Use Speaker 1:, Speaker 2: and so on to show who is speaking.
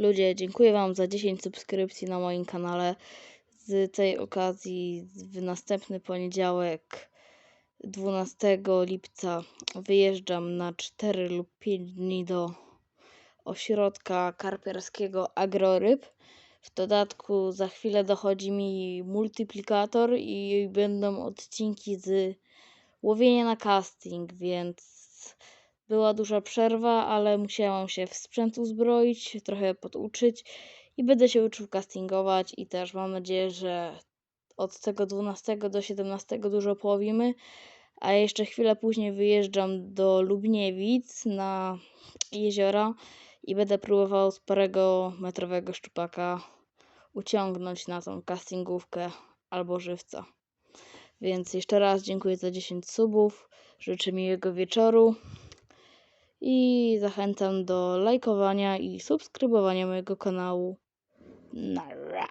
Speaker 1: Ludzie, dziękuję Wam za 10 subskrypcji na moim kanale. Z tej okazji w następny poniedziałek 12 lipca wyjeżdżam na 4 lub 5 dni do ośrodka karpiarskiego Agroryb. W dodatku za chwilę dochodzi mi multiplikator i będą odcinki z łowienia na casting, więc była duża przerwa, ale musiałam się w sprzęt uzbroić, trochę poduczyć i będę się uczył castingować i też mam nadzieję, że od tego 12 do 17 dużo połowimy. A jeszcze chwilę później wyjeżdżam do Lubniewic na jeziora i będę próbował z parego metrowego szczupaka uciągnąć na tą castingówkę albo żywca. Więc jeszcze raz dziękuję za 10 subów. Życzę miłego wieczoru i zachęcam do lajkowania i subskrybowania mojego kanału. Nara.